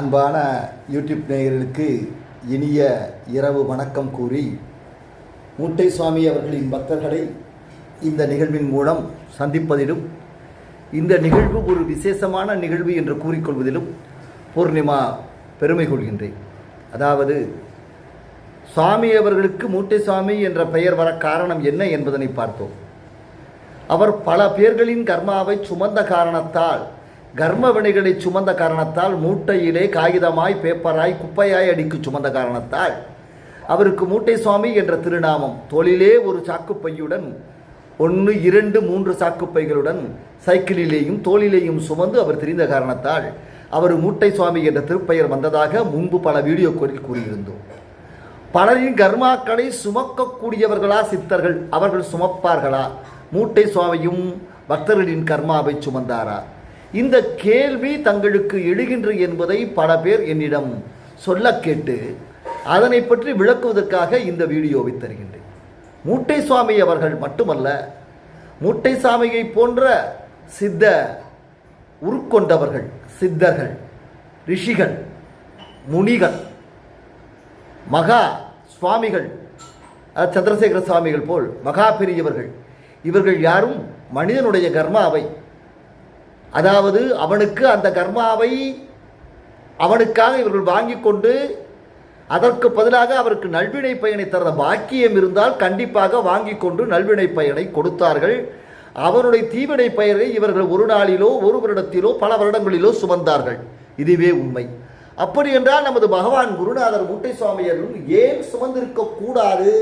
அன்பான யூடியூப் நேயர்களுக்கு இனிய இரவு வணக்கம் கூறி மூட்டை சுவாமி அவர்களின் பக்தர்களை இந்த நிகழ்வின் மூலம் சந்திப்பதிலும் இந்த நிகழ்வு ஒரு விசேஷமான நிகழ்வு என்று கூறிக்கொள்வதிலும் பூர்ணிமா பெருமை கொள்கின்றேன். அதாவது சுவாமி அவர்களுக்கு மூட்டை சுவாமி என்ற பெயர் வர காரணம் என்ன என்பதனை பார்த்தோம் அவர் பல பேர்களின் கர்மாவை சுமந்த காரணத்தால் கர்ம வினைகளை சுமந்த காரணத்தால் மூட்டையிலே காகிதமாய் பேப்பராய் குப்பையாய் அடிக்கு சுமந்த காரணத்தால். அவருக்கு மூட்டை சுவாமி என்ற திருநாமம். தோளிலே ஒரு சாக்குப்பையுடன் ஒன்று இரண்டு மூன்று சாக்குப்பைகளுடன் சைக்கிளிலேயும் தோளிலேயும் சுமந்து அவர் தெரிந்த காரணத்தால் அவர் மூட்டை சுவாமி என்ற திருப்பெயர் வந்ததாக முன்பு பல வீடியோக்களில் கூறியிருந்தோம். பலரின் கர்மாக்களை சுமக்கக்கூடியவர்களா சித்தர்கள்? அவர்கள் சுமப்பார்களா? மூட்டை சுவாமியும் பக்தர்களின் கர்மாவை சுமந்தாரா? இந்த கேள்வி தங்களுக்கு எழுகின்ற என்பதை பல பேர் என்னிடம் சொல்ல கேட்டு அதனை பற்றி விளக்குவதற்காக இந்த வீடியோவை தருகின்றேன். மூட்டை சுவாமி அவர்கள் மட்டுமல்ல மூட்டை சாமியை போன்ற சித்த உருக்கொண்டவர்கள் சித்தர்கள் ரிஷிகள் முனிகள் மகா சுவாமிகள் சந்திரசேகர சுவாமிகள் போல் மகா பெரியவர்கள் இவர்கள் யாரும் மனிதனுடைய கர்மாவை அதாவது அவனுக்கு அந்த கர்மாவை அவனுக்காக இவர்கள் வாங்கி கொண்டு அதற்கு பதிலாக அவருக்கு நல்வினை பயனை தர பாக்கியம் இருந்தால் கண்டிப்பாக வாங்கி கொண்டு நல்வினை பயனை கொடுத்தார்கள். அவருடைய தீவினை பெயரை இவர்கள் ஒரு நாளிலோ ஒரு வருடத்திலோ பல வருடங்களிலோ சுமந்தார்கள். இதுவே உண்மை. அப்படி என்றால் நமது பகவான் குருநாதர் மூட்டை சுவாமியர்களும் ஏன் சுமந்திருக்க கூடாது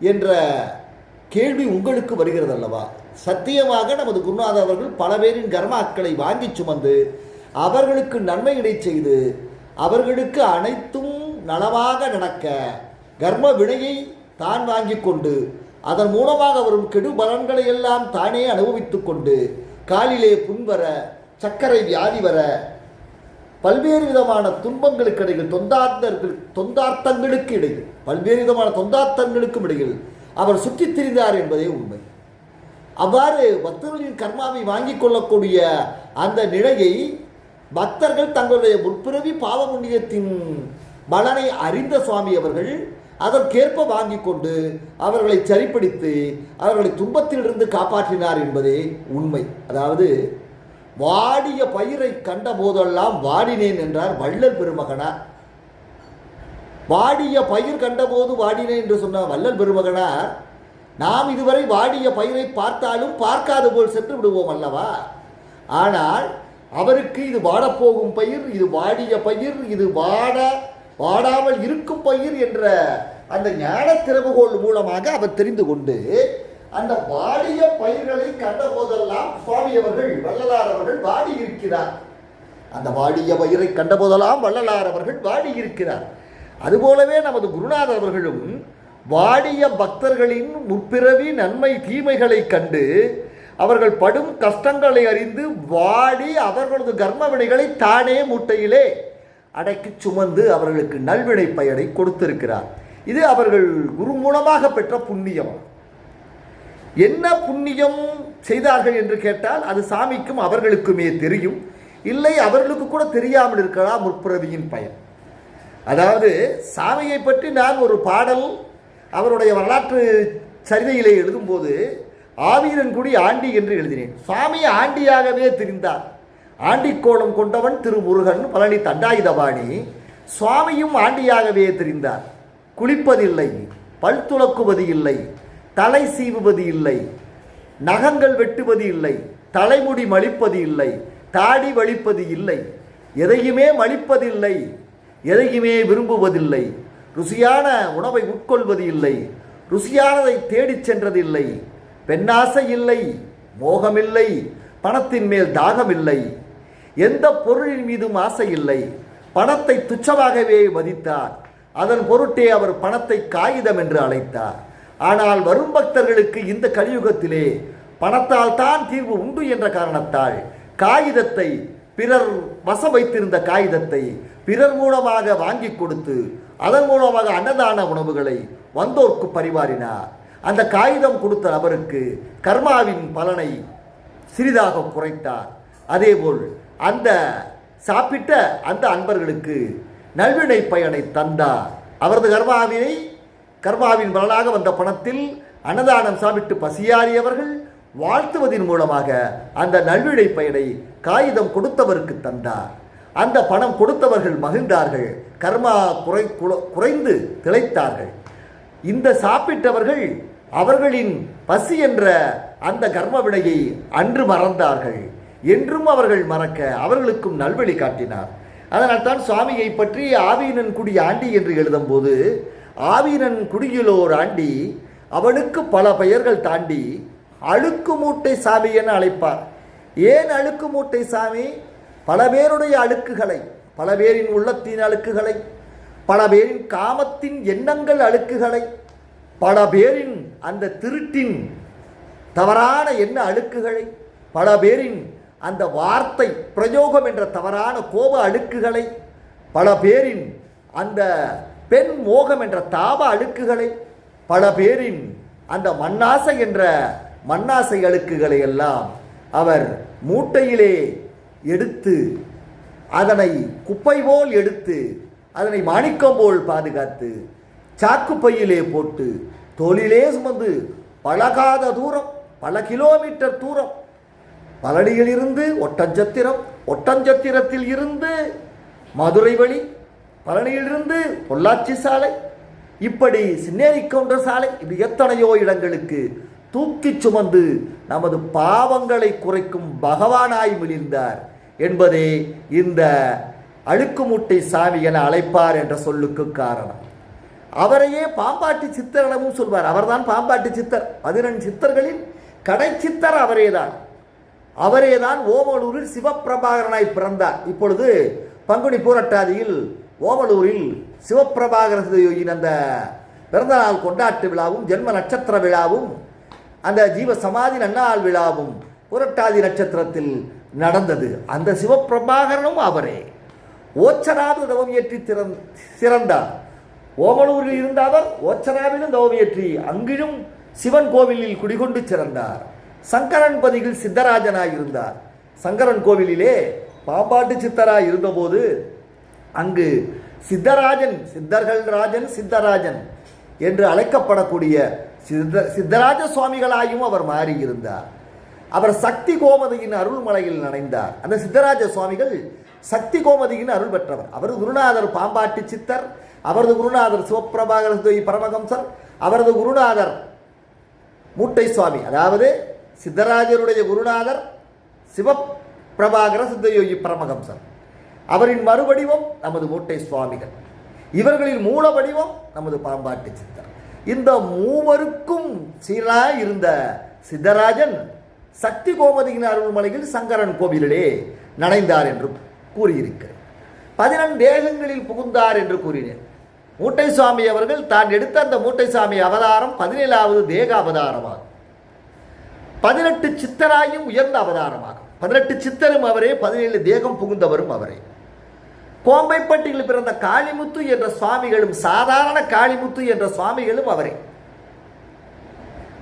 என்ற கேள்வி உங்களுக்கு வருகிறது அல்லவா சத்தியமாக நமது குருநாதர் அவர்கள் பல பேரின் கர்மாக்களை வாங்கி சுமந்து அவர்களுக்கு நன்மைகளை செய்து அவர்களுக்கு அனைத்தும் நலமாக நடக்க கர்ம வினையை தான் வாங்கி கொண்டு அதன் மூலமாக வரும் கெடு பலன்களை எல்லாம் தானே அனுபவித்து கொண்டு காலிலே புண் வர சர்க்கரை வியாதி வர பல்வேறு விதமான துன்பங்களுக்கு இடையில் தொந்தார்த்தர்கள் தொந்தார்த்தங்களுக்கு இடையில் பல்வேறு விதமான தொந்தார்த்தங்களுக்கும் இடையில் அவர் சுற்றித் திரிந்தார் என்பதே உண்மை. அவ்வாறு பக்தர்களின் கர்மாவை வாங்கிக் கொள்ளக்கூடிய அந்த நிலையை பக்தர்கள் தங்களுடைய முற்பிறவி பாவ புண்ணியத்தின் பலனை அறிந்த சுவாமி அவர்கள் அதற்கேற்ப வாங்கி கொண்டு அவர்களை சரிப்படுத்தி அவர்களை துன்பத்திலிருந்து காப்பாற்றினார் என்பதே உண்மை. அதாவது வாடிய பயிரை கண்ட போதெல்லாம் வாடினேன் என்றார் வள்ளல் பெருமகனார். வாடிய பயிர் கண்டபோது வாடினேன் என்று சொன்ன வள்ளல் பெருமகனார் நாம் இதுவரை வாடிய பயிரை பார்த்தாலும் பார்க்காத போல் சென்று விடுவோம் அல்லவா? ஆனால் அவருக்கு இது வாடப்போகும் பயிர் இது வாடிய பயிர் இது வாட வாடாமல் இருக்கும் பயிர் என்ற அந்த ஞான திறவுகோள் மூலமாக அவர் தெரிந்து கொண்டு அந்த வாடிய பயிர்களை கண்ட போதெல்லாம் சுவாமி அவர்கள் வள்ளலார் அவர்கள் வாடி இருக்கிறார் அந்த வாடிய பயிரை கண்டபோதெல்லாம் வள்ளலார் அவர்கள் வாடி இருக்கிறார் அதுபோலவே நமது குருநாதர் அவர்களும் வாடிய பக்தர்களின் முற்பிறவி நன்மை தீமைகளை கண்டு அவர்கள் படும் கஷ்டங்களை அறிந்து வாடி அவர்களது கர்ம வினைகளை தானே மூட்டையிலே அடக்கி சுமந்து அவர்களுக்கு நல்வினை பயனை கொடுத்திருக்கிறார். இது அவர்கள் குரு மூலமாக பெற்ற புண்ணியம். என்ன புண்ணியம் செய்தார்கள் என்று கேட்டால் அது சாமிக்கும் அவர்களுக்குமே தெரியும். இல்லை அவர்களுக்கு கூட தெரியாமல் இருக்கலாம் முற்பிறவியின் பயன். அதாவது சாமியை பற்றி நான் ஒரு பாடல் அவருடைய வரலாற்று சரிதையிலே எழுதும்போது ஆவீரன்குடி ஆண்டி என்று எழுதினேன். சுவாமி ஆண்டியாகவே தெரிந்தார். ஆண்டிக்கோலம் கொண்டவன் திருமுருகன் பழனி தண்டாயுதபாணி சுவாமியும் ஆண்டியாகவே தெரிந்தார். குளிப்பதில்லை பல் துலக்குவது இல்லை தலை சீவுவது இல்லை நகங்கள் வெட்டுவது இல்லை தலைமுடி மலிப்பது இல்லை தாடி வலிப்பது இல்லை எதையுமே மலிப்பதில்லை எதையுமே விரும்புவதில்லை. ருசியான உணவை உட்கொள்வது இல்லை ருசியானதை தேடிச் சென்றதில்லை. பெண்ணாசை இல்லை மோகமில்லை பணத்தின் மேல் தாகமில்லை. எந்த பொருளின் மீதும் ஆசை இல்லை. பணத்தை துச்சமாகவே மதித்தார் அதன் பொருட்டே அவர் பணத்தை காகிதம் என்று அழைத்தார். ஆனால் வரும் பக்தர்களுக்கு இந்த கலியுகத்திலே பணத்தால் தான் தீர்வு உண்டு என்ற காரணத்தால் காகிதத்தை பிறர் வசம் வைத்திருந்த காகிதத்தை பிறர் மூலமாக வாங்கி கொடுத்து அதன் மூலமாக அன்னதான உணவுகளை வந்தோர்க்கு பரிமாறினார். அந்த காகிதம் கொடுத்த நபருக்கு கர்மாவின் பலனை சிறிதாக குறைத்தார். அதேபோல் அந்த சாப்பிட்ட அந்த அன்பர்களுக்கு நல்வினை பயனை தந்தார். அவரது கர்மாவினை கர்மாவின் பலனாக வந்த பணத்தில் அன்னதானம் சாப்பிட்டு பசியாறியவர்கள் வாழ்த்துவதன் மூலமாக அந்த நல்வினை பயனை காகிதம் கொடுத்தவருக்கு தந்தார். அந்த பணம் கொடுத்தவர்கள் மகிழ்ந்தார்கள். கர்மா குறை குறைந்து திளைத்தார்கள். இந்த சாப்பிட்டவர்கள் அவர்களின் பசி என்ற அந்த கர்ம விடையை அன்று மறந்தார்கள். என்றும் அவர்கள் மறக்க அவர்களுக்கும் நல்வழி காட்டினார். அதனால் தான் சுவாமியை பற்றி ஆவீனன் குடி ஆண்டி என்று எழுதும்போது ஆவீனன் குடியிலோர் ஆண்டி அவனுக்கு பல பெயர்கள் தாண்டி அழுக்கு மூட்டை சாமி என அழைப்பார். ஏன் அழுக்கு மூட்டை சாமி? பல பேருடைய அழுக்குகளை பல பேரின் உள்ளத்தின் அழுக்குகளை பல பேரின் காமத்தின் எண்ணங்கள் அழுக்குகளை பல பேரின் அந்த திருட்டின் தவறான எண்ண அழுக்குகளை பல பேரின் அந்த வார்த்தை பிரயோகம் என்ற தவறான கோப அழுக்குகளை பல பேரின் அந்த பெண் மோகம் என்ற தாப அழுக்குகளை பல பேரின் அந்த மண்ணாசை என்ற மண்ணாசை அழுக்குகளை எல்லாம் அவர் மூட்டையிலே எடுத்து அதனை குப்பை போல் எடுத்து அதனை மாணிக்கம் போல் பாதுகாத்து சாக்கு பையிலே போட்டு தொழிலே சுமந்து பழகாத தூரம் பல கிலோமீட்டர் தூரம் பழனியில் இருந்து ஒட்டஞ்சத்திரம் ஒட்டஞ்சத்திரத்தில் இருந்து மதுரை வழி பழனியிலிருந்து பொள்ளாச்சி சாலை இப்படி சின்னேரி கவுண்டர் சாலை இப்படி எத்தனையோ இடங்களுக்கு தூக்கி சுமந்து நமது பாவங்களை குறைக்கும் பகவானாய் மிளிர்ந்தார் என்பதே இந்த அழுக்குமுட்டை சாமி என அழைப்பார் என்ற சொல்லுக்கு காரணம். அவரையே பாம்பாட்டி சித்தர் எனவும் சொல்வார். அவர்தான் பாம்பாட்டி சித்தர். பதினெண்டு சித்தர்களின் கடை சித்தர் அவரேதான். அவரேதான் ஓமலூரில் சிவப்பிரபாகரனாய் பிறந்தார். இப்பொழுது பங்குனி பூரட்டாதியில் ஓமலூரில் சிவப்பிரபாகரன் அந்த பிறந்தநாள் கொண்டாட்டு விழாவும் ஜென்ம நட்சத்திர விழாவும் அந்த ஜீவ சமாதி நன்னாள் விழாவும் புரட்டாதி நட்சத்திரத்தில் நடந்தது. அந்த சிவப்பிரபாகரனும் அவரே. ஓச்சராது தவம் ஏற்றி திறந் சிறந்தார் ஓமலூரில் இருந்த அவர் ஓச்சராவிலும் தவம் ஏற்றி அங்கிலும் சிவன் கோவிலில் குடிகொண்டு சிறந்தார் சங்கரன் பதியில் சித்தராஜனாய் இருந்தார். சங்கரன் கோவிலிலே பாம்பாட்டு சித்தராய் இருந்தபோது அங்கு சித்தராஜன் சித்தர்கள் ராஜன் சித்தராஜன் என்று அழைக்கப்படக்கூடிய சித்த சித்தராஜ சுவாமிகளாயும் அவர் மாறியிருந்தார் அவர் சக்தி கோமதியின் அருள்மலையில் நனைந்தார். அந்த சித்தராஜ சுவாமிகள் சக்தி கோமதியின் அருள் பெற்றவர். அவரது குருநாதர் பாம்பாட்டி சித்தர் அவரது குருநாதர் சிவபிரபாகர சுதவி பரமஹம்சர் அவரது குருநாதர் மூட்டை சுவாமி. அதாவது சித்தராஜருடைய குருநாதர் சிவபிரபாகர சித்தயோகி பரமஹம்சர். அவரின் மறுவடிவம் நமது மூட்டை சுவாமிகள். இவர்களின் மூல வடிவம் நமது பாம்பாட்டி சித்தர். இந்த மூவருக்கும் சீராய் இருந்த சித்தராஜன் சக்தி கோமதியின் அருள்மலையில் சங்கரன் கோவிலிலே நனைந்தார் என்று கூறியிருக்கிறேன் பதினெண்டு தேகங்களில் புகுந்தார் என்று கூறினேன். மூட்டை சுவாமி அவர்கள் தான் எடுத்த அந்த மூட்டை சுவாமி அவதாரம் பதினேழாவது தேக அவதாரமாகும். பதினெட்டு சித்தராயும் உயர்ந்த அவதாரமாகும். பதினெட்டு சித்தரும் அவரே பதினேழு தேகம் புகுந்தவரும் அவரே. கோம்பைப்பட்டியில் பிறந்த காளிமுத்து என்ற சுவாமிகளும் சாதாரண காளிமுத்து என்ற சுவாமிகளும் அவரே.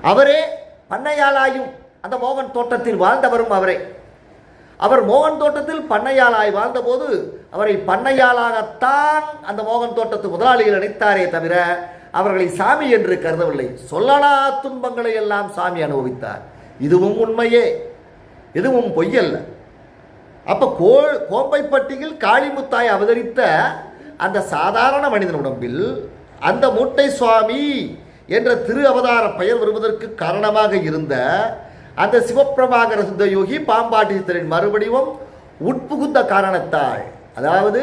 அவரே பண்ணையாளாயும் அந்த மோகன் தோட்டத்தில் வாழ்ந்தவரும் அவரே. அவர் மோகன் தோட்டத்தில் பண்ணையாளாய் வாழ்ந்தபோது அவரை பண்ணையாளாகத்தான் அந்த மோகன் தோட்டத்து முதலாளிகள் நினைத்தாரே தவிர அவர்களை சாமி என்று கருதவில்லை. சொல்லலா துன்பங்களை எல்லாம் சாமி அனுபவித்தார். இதுவும் உண்மையே. இதுவும் பொய்யல்ல. அப்போ கோ கோம்பைப்பட்டியில் காளிமுத்தாய் அவதரித்த அந்த சாதாரண மனிதன் உடம்பில் அந்த மூட்டை சுவாமி என்ற திரு அவதார பெயர் வருவதற்கு காரணமாக இருந்த அந்த சிவப்பிரபாகர சுத்த யோகி பாம்பாட்டி சித்தரின் மறுபடியும் உட்புகுந்த காரணத்தால் அதாவது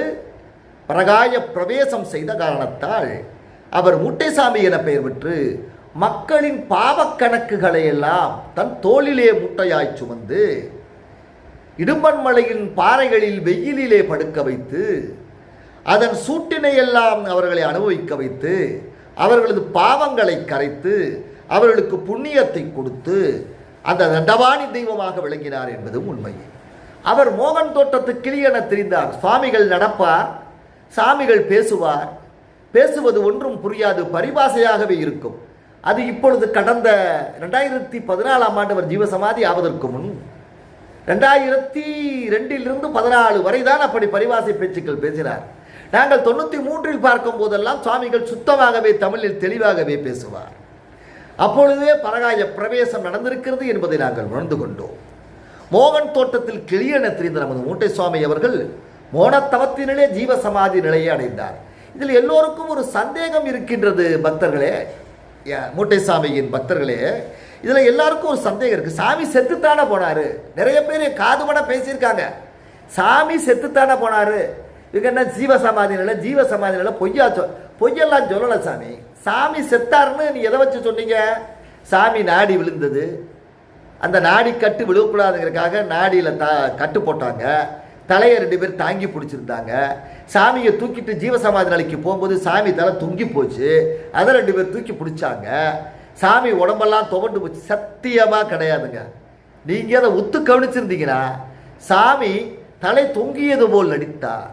பிரகாய பிரவேசம் செய்த காரணத்தால் அவர் முட்டைசாமி என பெயர் பெற்று மக்களின் பாவக் எல்லாம் தன் தோளிலே முட்டையாய் சுமந்து இடும்பன்மலையின் பாறைகளில் வெயிலிலே படுக்க வைத்து அதன் சூட்டினை எல்லாம் அவர்களை அனுபவிக்க வைத்து அவர்களது பாவங்களை கரைத்து அவர்களுக்கு புண்ணியத்தை கொடுத்து அந்த தண்டவாணி தெய்வமாக விளங்கினார் என்பதும் உண்மை. அவர் மோகன் தோட்டத்து கிளியென தெரிந்தார். சுவாமிகள் நடப்பார் சாமிகள் பேசுவார். பேசுவது ஒன்றும் புரியாது பரிபாசையாகவே இருக்கும். அது இப்பொழுது கடந்த ரெண்டாயிரத்தி பதினாலாம் ஆண்டு அவர் ஜீவசமாதி ஆவதற்கு முன் ரெண்டாயிரத்தி ரெண்டிலிருந்து பதினாலு வரை தான் அப்படி பரிவாசை பேச்சுக்கள் பேசினார். நாங்கள் தொண்ணூற்றி மூன்றில் பார்க்கும் போதெல்லாம் சுவாமிகள் சுத்தமாகவே தமிழில் தெளிவாகவே பேசுவார். அப்பொழுதே பரகாய பிரவேசம் நடந்திருக்கிறது என்பதை நாங்கள் உணர்ந்து கொண்டோம். மோகன் தோட்டத்தில் கிளியென தெரிந்த நமது மூட்டை சுவாமி அவர்கள் மோனத்தவத்தினிலே ஜீவ சமாதி நிலையை அடைந்தார். இதில் எல்லோருக்கும் ஒரு சந்தேகம் இருக்கின்றது பக்தர்களே. யா- மூட்டை சாமியின் பக்தர்களே. இதில் எல்லாருக்கும் ஒரு சந்தேகம் இருக்குது சாமி செத்துத்தானே போனார். நிறைய பேர் காதுபட பேசியிருக்காங்க. சாமி செத்துத்தானே போனார். இவங்க என்ன ஜீவ சமாதி நிலை ஜீவ சமாதி நிலை பொய்யா சொ பொய்யெல்லாம் சொல்லலை சாமி. சாமி செத்தாருன்னு நீ எதை வச்சு சொன்னீங்க? சாமி நாடி விழுந்தது. அந்த நாடி கட்டு விழுவக்கூடாதுங்கிறதுக்காக நாடியில் த கட்டு போட்டாங்க. தலையை ரெண்டு பேர் தாங்கி பிடிச்சிருந்தாங்க. சாமியை தூக்கிட்டு ஜீவசமாதி நிலைக்கு போகும்போது சாமி தலை தொங்கி போச்சு. அதை ரெண்டு பேர் தூக்கி பிடிச்சாங்க. சாமி உடம்பெல்லாம் துவண்டு போச்சு. சத்தியமாக கிடையாதுங்க. நீங்கள் அதை ஒத்து கவனிச்சிருந்தீங்கன்னா சாமி தலை தொங்கியது போல் நடித்தார்.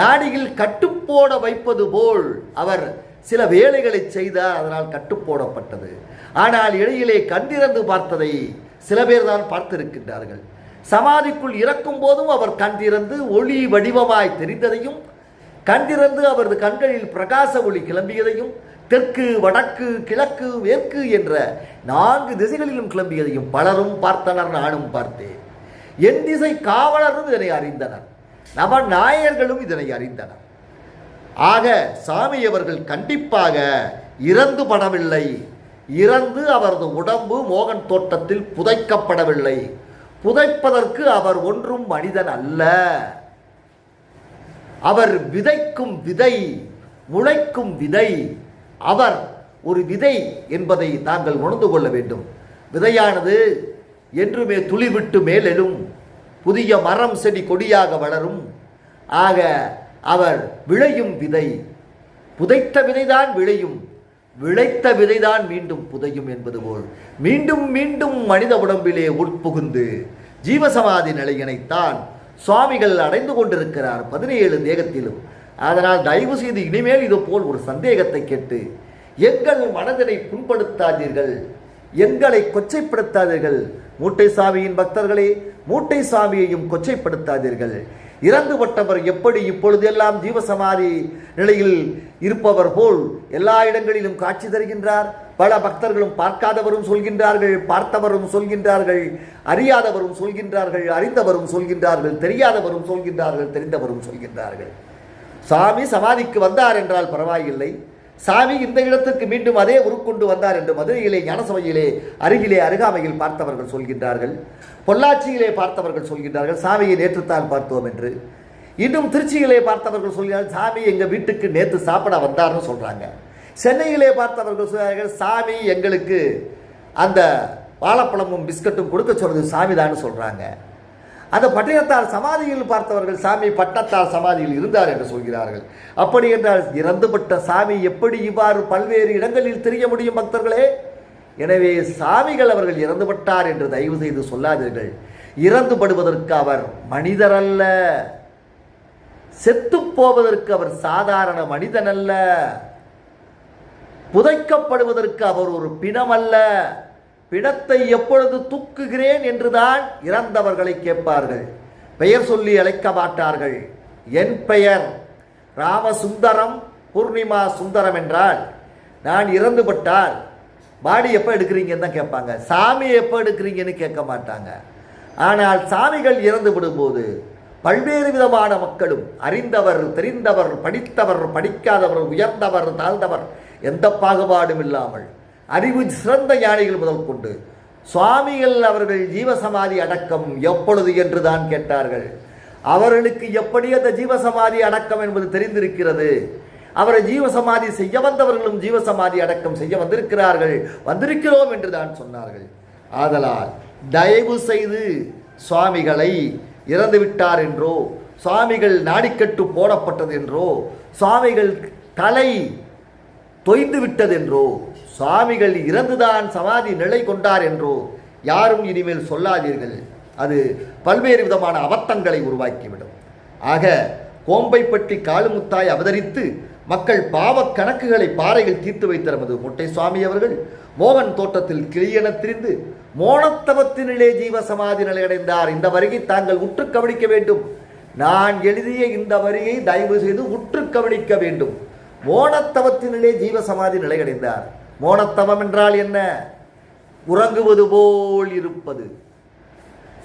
நாடியில் கட்டுப்போட வைப்பது போல் அவர் சில வேலைகளை செய்தார். அதனால் கட்டுப்போடப்பட்டது. ஆனால் இடையிலே கண்டிறந்து பார்த்ததை சில பேர் தான் பார்த்திருக்கின்றார்கள். சமாதிக்குள் இறக்கும் போதும் அவர் கண்திறந்து ஒளி வடிவமாய் தெரிந்ததையும் கண்டிறந்து அவரது கண்களில் பிரகாச ஒளி கிளம்பியதையும் தெற்கு வடக்கு கிழக்கு மேற்கு என்ற நான்கு திசைகளிலும் கிளம்பியதையும் பலரும் பார்த்தனர் நானும் பார்த்தேன். என் திசை காவலரும் இதனை அறிந்தனர். நவ நாயர்களும் இதனை அறிந்தனர். ஆக சாமி அவர்கள் கண்டிப்பாக இறந்து படவில்லை. இறந்து அவரது உடம்பு மோகன் தோட்டத்தில் புதைக்கப்படவில்லை. புதைப்பதற்கு அவர் ஒன்றும் மனிதன் அல்ல. அவர் விதைக்கும் விதை முளைக்கும் விதை. அவர் ஒரு விதை என்பதை தாங்கள் உணர்ந்து கொள்ள வேண்டும். விதையானது என்றுமே துளிவிட்டு மேலெழும். புதிய மரம் செடி கொடியாக வளரும். ஆக அவர் விளையும் விதை. புதைத்த விதைதான் விளையும். விளைத்த விதைதான் மீண்டும் புதையும் என்பது போல். மீண்டும் மீண்டும் மனித உடம்பிலே உட்புகுந்து ஜீவசமாதி நிலையினைத்தான் சுவாமிகள் அடைந்து கொண்டிருக்கிறார் பதினேழு தேகத்திலும். அதனால் தயவு செய்து இனிமேல் இது போல் ஒரு சந்தேகத்தை கேட்டு எங்கள் மனதினை புண்படுத்தாதீர்கள். எங்களை கொச்சைப்படுத்தாதீர்கள். மூட்டை சாமியின் பக்தர்களே மூட்டை சாமியையும் கொச்சைப்படுத்தாதீர்கள் இறந்துபட்டவர் எப்படி இப்பொழுதெல்லாம் ஜீவசமாதி நிலையில் இருப்பவர் போல் எல்லா இடங்களிலும் காட்சி தருகின்றார். பல பக்தர்களும் பார்க்காதவரும் சொல்கின்றார்கள் பார்த்தவரும் சொல்கின்றார்கள் அறியாதவரும் சொல்கின்றார்கள் அறிந்தவரும் சொல்கின்றார்கள் தெரியாதவரும் சொல்கின்றார்கள் தெரிந்தவரும் சொல்கின்றார்கள். சாமி சமாதிக்கு வந்தார் என்றால் பரவாயில்லை. சாமி இந்த இடத்துக்கு மீண்டும் அதே உருக்கொண்டு வந்தார் என்று மதுரையிலே ஞானசபையிலே அருகிலே அருகாமையில் பார்த்தவர்கள் சொல்கின்றார்கள். பொள்ளாச்சியிலே பார்த்தவர்கள் சொல்கின்றார்கள் சாமியை நேற்றுத்தான் பார்த்தோம் என்று. இன்னும் திருச்சியிலே பார்த்தவர்கள் சொல்கிறார்கள் சாமி எங்கள் வீட்டுக்கு நேற்று சாப்பிட வந்தார்னு சொல்கிறாங்க சென்னையிலே பார்த்தவர்கள் சொல்கிறார்கள் சாமி எங்களுக்கு அந்த வாழைப்பழமும் பிஸ்கட்டும் கொடுக்க சொன்னது சாமிதான்னு சொல்கிறாங்க அந்த பட்டணத்தார் சமாதியில் பார்த்தவர்கள் சாமி பட்டத்தார் சமாதியில் இருந்தார் என்று சொல்கிறார்கள். அப்படி என்றால் இறந்துபட்ட சாமி எப்படி இவ்வாறு பல்வேறு இடங்களில் தெரிய முடியும் பக்தர்களே? எனவே சாமிகள் அவர்கள் இறந்துபட்டார் என்று தயவு செய்து சொல்லாதீர்கள். இறந்துபடுவதற்கு அவர் மனிதர் அல்ல செத்துப் போவதற்கு அவர் சாதாரண மனிதன் அல்ல புதைக்கப்படுவதற்கு அவர் ஒரு பிணம் அல்ல பிணத்தை எப்பொழுது தூக்குகிறேன் என்றுதான் இறந்தவர்களை கேட்பார்கள். பெயர் சொல்லி அழைக்க மாட்டார்கள். என் பெயர் ராமசுந்தரம் பூர்ணிமா சுந்தரம் என்றால் நான் இறந்துபட்டால் பாடி எப்போ எடுக்கிறீங்கன்னு தான் கேட்பாங்க. சாமி எப்போ எடுக்கிறீங்கன்னு கேட்க மாட்டாங்க. ஆனால் சாமிகள் இறந்து விடும்போது பல்வேறு விதமான மக்களும் அறிந்தவர் தெரிந்தவர் படித்தவர் படிக்காதவர் உயர்ந்தவர் தாழ்ந்தவர் எந்த பாகுபாடும் இல்லாமல் அறிவு சிறந்த ஞானிகள் முதல் கொண்டு. சுவாமிகள் அவர்கள் ஜீவசமாதி அடக்கம் எப்பொழுது என்று தான் கேட்டார்கள். அவர்களுக்கு எப்படி அந்த ஜீவசமாதி அடக்கம் என்பது தெரிந்திருக்கிறது? அவரை ஜீவசமாதி செய்ய வந்தவர்களும் ஜீவசமாதி அடக்கம் செய்ய வந்திருக்கிறார்கள். வந்திருக்கிறோம் என்று தான் சொன்னார்கள். ஆதலால் தயவு செய்து சுவாமிகளை இறந்து விட்டார் என்றோ சுவாமிகள் நாடிக்கட்டு போடப்பட்டது என்றோ சுவாமிகள் தலை தொய்ந்து விட்டதென்றோ சுவாமிகள் இறந்துதான் சமாதி நிலை கொண்டார் என்றோ யாரும் இனிமேல் சொல்லாதீர்கள். அது பல்வேறு விதமான அபத்தங்களை உருவாக்கிவிடும். ஆக கோம்பைப்பட்டி காலுமுத்தாய் அவதரித்து மக்கள் பாவக் கணக்குகளை பாறையில் தீர்த்து வைத்த நமது முட்டை சுவாமி அவர்கள். மோகன் தோட்டத்தில் கிளியென திரிந்து மோனத்தவத்தினிலே ஜீவசமாதி நிலையடைந்தார். இந்த வரியை தாங்கள் உற்று கவனிக்க வேண்டும். நான் எழுதிய இந்த வரியை தயவு செய்து உற்று கவனிக்க வேண்டும். மோனத்தவத்தினிலே ஜீவசமாதி நிலையடைந்தார். மோனத்தவம் என்றால் என்ன? உறங்குவது போல் இருப்பது.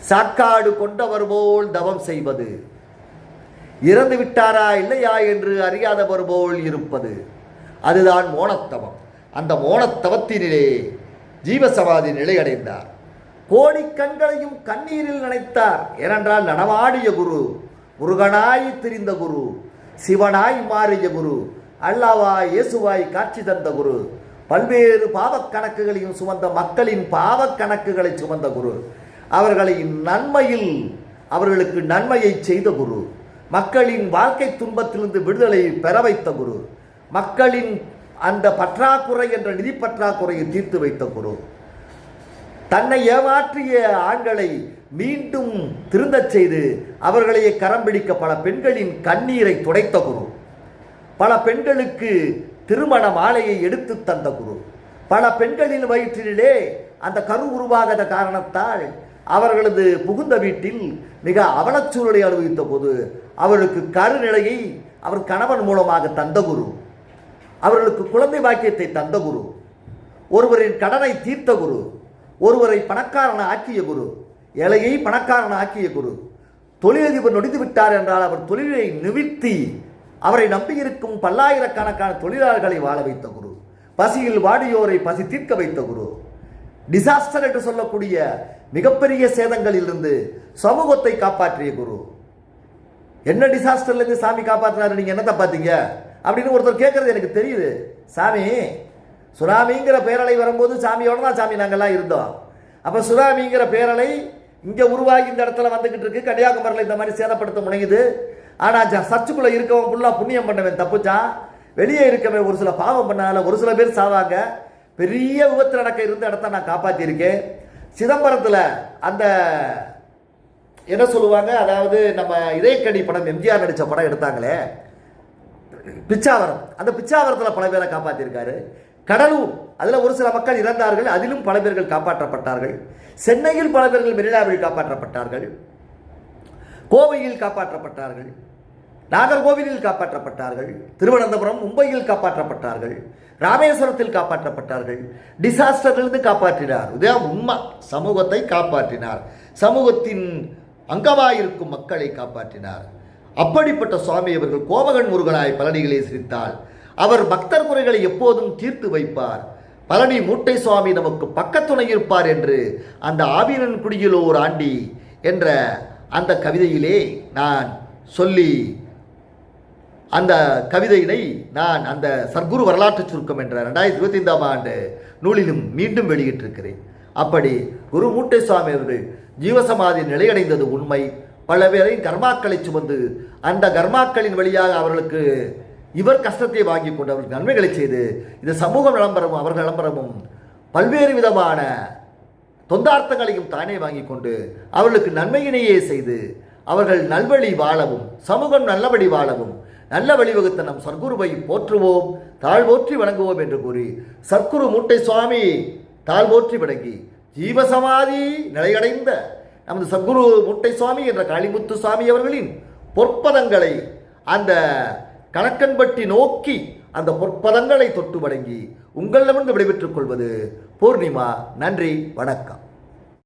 சாக்காடு கொண்டவர் போல் தவம் செய்வது. இறந்து விட்டாரா இல்லையா என்று அறியாதவர் போல் இருப்பது. அதுதான் மோனத்தவம். அந்த மோனத்தவத்தினிலே ஜீவசமாதி நிலையடைந்தார். கோடி கண்களையும் கண்ணீரில் நினைத்தார். ஏனென்றால் நனவாடிய குரு முருகனாய் திரிந்த குரு சிவனாய் மாறிய குரு அல்லாவாய் இயேசுவாய் காட்சி தந்த குரு பல்வேறு பாவக்கணக்குகளையும் சுமந்த மக்களின் பாவக்கணக்குகளை சுமந்த குரு. அவர்களை நன்மையில் அவர்களுக்கு நன்மையை செய்த குரு. மக்களின் வாழ்க்கை துன்பத்திலிருந்து விடுதலை பெற வைத்த குரு. மக்களின் அந்த பற்றாக்குறை என்ற நிதி பற்றாக்குறையை தீர்த்து வைத்த குரு. தன்னை ஏமாற்றிய ஆண்களை மீண்டும் திருந்தச் செய்து அவர்களையே கரம் பிடிக்க பல பெண்களின் கண்ணீரை துடைத்த குரு. பல பெண்களுக்கு திருமண மாலையை எடுத்து தந்த குரு. பல பெண்களின் வயிற்றிலே அந்த கரு உருவாகாத காரணத்தால் அவர்களது புகுந்த வீட்டில் மிக அவலச்சூழலை அனுபவித்த போது அவர்களுக்கு கருநிலையை அவர் கணவன் மூலமாக தந்த குரு. அவர்களுக்கு குழந்தை பாக்கியத்தை தந்த குரு. ஒருவரின் கடனை தீர்த்த குரு. ஒருவரை பணக்காரன ஆக்கிய குரு. ஏழையை பணக்காரன ஆக்கிய குரு. தொழிலதிபர் நொடித்து விட்டார் என்றால் அவர் தொழிலை நிமித்தி அவரை நம்பியிருக்கும் பல்லாயிரக்கணக்கான தொழிலாளர்களை வாழ வைத்த குரு. பசியில் வாடியோரை பசி தீர்க்க வைத்த குரு. டிசாஸ்டர் என்று சொல்லக்கூடிய மிகப்பெரிய சேதங்களிலிருந்து சமூகத்தை காப்பாற்றிய குரு. என்ன டிசாஸ்டர்லேருந்து சாமி காப்பாற்றினாரு நீங்கள் என்னத்தை பார்த்தீங்க? அப்படின்னு ஒருத்தர் கேட்குறது எனக்கு தெரியுது. சாமி சுனாமிங்கிற பேரலை வரும்போது சாமியோட தான் சாமி நாங்கெல்லாம் இருந்தோம். அப்போ சுனாமிங்கிற பேரலை இங்கே உருவாகி இந்த இடத்துல வந்துக்கிட்டு இருக்கு. கன்னியாகுமரியில் இந்த மாதிரி சேதப்படுத்த முனையுது. ஆனால் சர்ச்சுக்குள்ளே இருக்கவன் ஃபுல்லாக புண்ணியம் பண்ணவன் தப்புச்சான் வெளியே இருக்கவன் ஒரு சில பாவம் பண்ணால ஒரு சில பேர் சாவாங்க. பெரிய விபத்து நடக்க இருந்த இடத்த நான் காப்பாற்றியிருக்கேன் சிதம்பரத்தில் அந்த என்ன சொல்லுவாங்க? அதாவது நம்ம இதயக்கடி படம் எம்ஜிஆர் நடித்த படம் எடுத்தாங்களே. பிச்சாவரம். அந்த பிச்சாவரத்தில் பல பேரை காப்பாற்றியிருக்காரு கடலூர் அதில் ஒரு சில மக்கள் இறந்தார்கள் அதிலும் பல பேர்கள் காப்பாற்றப்பட்டார்கள். சென்னையில் பல பேர்கள் மெரினாவில் காப்பாற்றப்பட்டார்கள். கோவையில் காப்பாற்றப்பட்டார்கள். நாகர்கோவிலில் காப்பாற்றப்பட்டார்கள் திருவனந்தபுரம் மும்பையில் காப்பாற்றப்பட்டார்கள் ராமேஸ்வரத்தில் காப்பாற்றப்பட்டார்கள் டிசாஸ்டரிலிருந்து காப்பாற்றினார். இதுதான் உண்மை சமூகத்தை காப்பாற்றினார். சமூகத்தின் அங்கமாயிருக்கும் மக்களை காப்பாற்றினார். அப்படிப்பட்ட சுவாமி அவர்கள் கோபகன் முருகனாய் பழனிகளை சிரித்தால் அவர் பக்தர் குறைகளை எப்போதும் தீர்த்து வைப்பார். பழனி மூட்டை சுவாமி நமக்கு பக்கத்துணை இருப்பார் என்று அந்த ஆவினன் குடியிலோர் ஆண்டி என்ற அந்த கவிதையிலே நான் சொல்லி அந்த கவிதையினை நான் அந்த சர்க்குரு வரலாற்று சுருக்கம் என்ற ரெண்டாயிரத்தி இருபத்தி ஐந்தாம் ஆண்டு நூலிலும் மீண்டும் வெளியிட்டிருக்கிறேன். அப்படி குரு மூட்டை சுவாமி அவர்கள் ஜீவசமாதி நிலையடைந்தது உண்மை. பல பேரையும் கர்மாக்களை சுமந்து அந்த கர்மாக்களின் வழியாக அவர்களுக்கு இவர் கஷ்டத்தை வாங்கி கொண்டு அவர்களுக்கு நன்மைகளை செய்து இந்த சமூகம் விளம்பரமும் அவர்கள் விளம்பரமும் பல்வேறு விதமான தொந்தார்த்தங்களையும் தானே வாங்கி கொண்டு அவர்களுக்கு நன்மையினையே செய்து அவர்கள் நல்வழி வாழவும் சமூகம் நல்லபடி வாழவும் நல்ல வழிவகுத்த நம் சர்க்குருவை போற்றுவோம் தாழ்வோற்றி வணங்குவோம் என்று கூறி சர்க்குரு மூட்டை சுவாமி தாழ்வோற்றி வணங்கி ஜீவசமாதி நிலையடைந்த நமது சத்குரு முட்டை சுவாமி என்ற காளிமுத்து சுவாமி அவர்களின் பொற்பதங்களை அந்த கணக்கன்பட்டி நோக்கி அந்த பொற்பதங்களை தொட்டு வணங்கி உங்களிடமிருந்து விடைபெற்றுக் கொள்வது பூர்ணிமா. நன்றி வணக்கம்.